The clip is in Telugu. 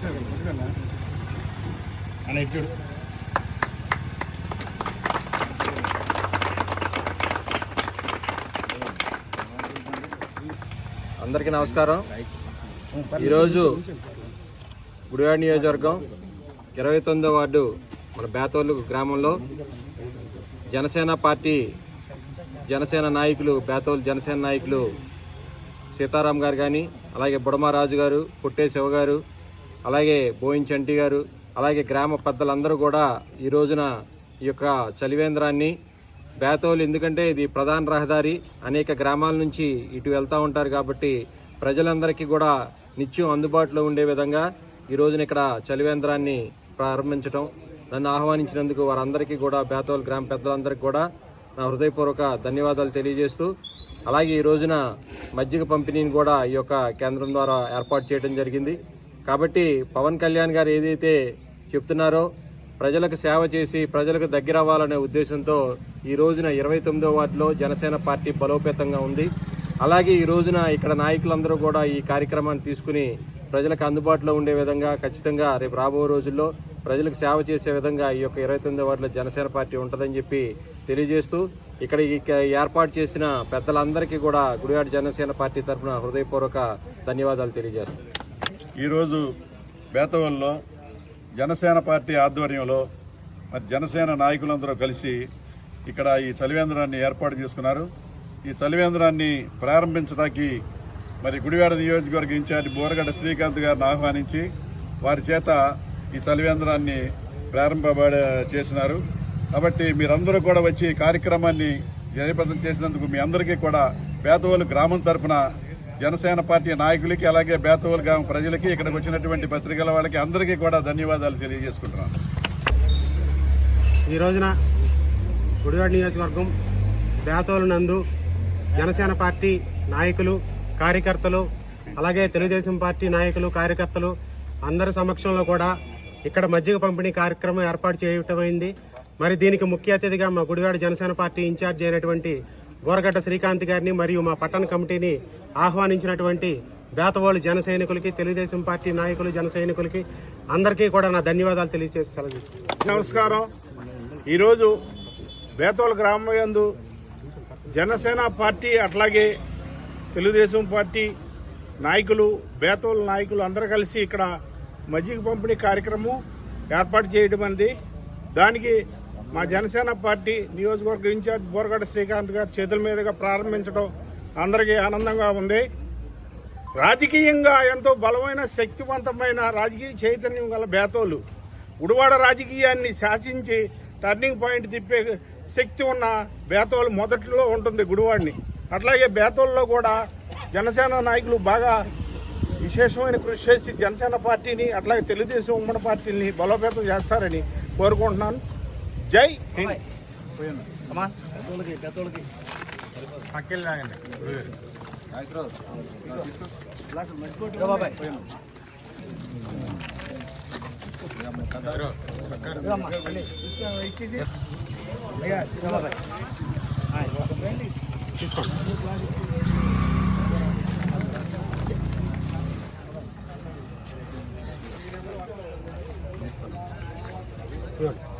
ఇటు చూడు. అందరికీ నమస్కారం. ఈరోజు గుడివాడ నియోజకవర్గం ఇరవై తొమ్మిదో వార్డు మన బేతోళ్ళు గ్రామంలో జనసేన పార్టీ జనసేన నాయకులు బేతోలు జనసేన నాయకులు సీతారాం గారు కానీ అలాగే బుడమారాజు గారు పుట్టే శివ గారు అలాగే బోయించంటి గారు అలాగే గ్రామ పెద్దలందరూ కూడా ఈ రోజున ఈ యొక్క చలివేంద్రాన్ని బేతోలు ఎందుకంటే ఇది ప్రధాన రహదారి అనేక గ్రామాల నుంచి ఇటు వెళ్తూ ఉంటారు కాబట్టి ప్రజలందరికీ కూడా నిత్యం అందుబాటులో ఉండే విధంగా ఈ రోజున ఇక్కడ చలివేంద్రాన్ని ప్రారంభించడం నన్ను ఆహ్వానించినందుకు వారందరికీ కూడా బేతోల్ గ్రామ పెద్దలందరికీ కూడా నా హృదయపూర్వక ధన్యవాదాలు తెలియజేస్తూ అలాగే ఈ రోజున మజ్జిగ పంపిణీని కూడా ఈ యొక్క కేంద్రం ద్వారా ఏర్పాటు చేయడం జరిగింది. కాబట్టి పవన్ కళ్యాణ్ గారు ఏదైతే చెప్తున్నారో ప్రజలకు సేవ చేసి ప్రజలకు దగ్గర అవ్వాలనే ఉద్దేశంతో ఈ రోజున ఇరవై తొమ్మిదో వార్డులో జనసేన పార్టీ బలోపేతంగా ఉంది. అలాగే ఈ రోజున ఇక్కడ నాయకులందరూ కూడా ఈ కార్యక్రమాన్ని తీసుకుని ప్రజలకు అందుబాటులో ఉండే విధంగా ఖచ్చితంగా రేపు రాబోయే రోజుల్లో ప్రజలకు సేవ చేసే విధంగా ఈ యొక్క ఇరవై తొమ్మిదో వార్డులో జనసేన పార్టీ ఉంటుందని చెప్పి తెలియజేస్తూ ఇక్కడ ఈ ఏర్పాటు చేసిన పెద్దలందరికీ కూడా గుడివాడ జనసేన పార్టీ తరఫున హృదయపూర్వక ధన్యవాదాలు తెలియజేస్తాను ఈరోజు బేతవల్లో జనసేన పార్టీ ఆధ్వర్యంలో మరి జనసేన నాయకులందరూ కలిసి ఇక్కడ ఈ చలివేంద్రాన్ని ఏర్పాటు చేసుకున్నారు. ఈ చలివేంద్రాన్ని ప్రారంభించడానికి మరి గుడివాడ నియోజకవర్గ ఇన్ఛార్జి బోరగడ్డ శ్రీకాంత్ గారిని ఆహ్వానించి వారి చేత ఈ చలివేంద్రాన్ని ప్రారంభ చేసినారు. కాబట్టి మీరందరూ కూడా వచ్చి కార్యక్రమాన్ని జయప్రదం చేసినందుకు మీ అందరికీ కూడా పేదవాళ్ళు గ్రామం తరపున జనసేన పార్టీ నాయకులకి అలాగే బేతవులు గ్రామ ప్రజలకి ఇక్కడికి వచ్చినటువంటి పత్రికల వాళ్ళకి అందరికీ కూడా ధన్యవాదాలు తెలియజేసుకుంటున్నాను. ఈ రోజున గుడివాడ నియోజకవర్గం బేతోలు నందు జనసేన పార్టీ నాయకులు కార్యకర్తలు అలాగే తెలుగుదేశం పార్టీ నాయకులు కార్యకర్తలు అందరి సమక్షంలో కూడా ఇక్కడ మజ్జిగ పంపిణీ కార్యక్రమం ఏర్పాటు చేయటమైంది. మరి దీనికి ముఖ్య అతిథిగా మా గుడివాడ జనసేన పార్టీ ఇన్ఛార్జ్ అయినటువంటి బోరగడ్డ శ్రీకాంత్ గారిని మరియు మా పట్టణ కమిటీని ఆహ్వానించినటువంటి బేతవాళ్ళు జన సైనికులకి తెలుగుదేశం పార్టీ నాయకులు జన సైనికులకి అందరికీ కూడా నా ధన్యవాదాలు తెలియజేసి సెలవు తీసుకుంటాను. నమస్కారం ఈరోజు బేతవాళ్ళ గ్రామం యందు జనసేన పార్టీ అట్లాగే తెలుగుదేశం పార్టీ నాయకులు బేతోల నాయకులు అందరూ కలిసి ఇక్కడ మజ్జిగ పంపిణీ కార్యక్రమం ఏర్పాటు చేయడం అనేది దానికి మా జనసేన పార్టీ నియోజకవర్గ ఇన్ఛార్జ్ బోరగడ్డ శ్రీకాంత్ గారి చేతుల మీదుగా ప్రారంభించడం అందరికీ ఆనందంగా ఉంది. రాజకీయంగా ఎంతో బలమైన శక్తివంతమైన రాజకీయ చైతన్యం గల బేతోలు ఉడువాడ రాజకీయాన్ని శాసించి టర్నింగ్ పాయింట్ తిప్పే శక్తి ఉన్న బేతోలు మొదట్లో ఉంటుంది గుడివాడిని. అట్లాగే బేతోల్లో కూడా జనసేన నాయకులు బాగా విశేషమైన కృషి చేసి జనసేన పార్టీని అట్లాగే తెలుగుదేశం ఉమ్మడి పార్టీని బలోపేతం చేస్తారని కోరుకుంటున్నాను. జై హింద్. పక్కెళ్ళి తాగండి తమ్ముడు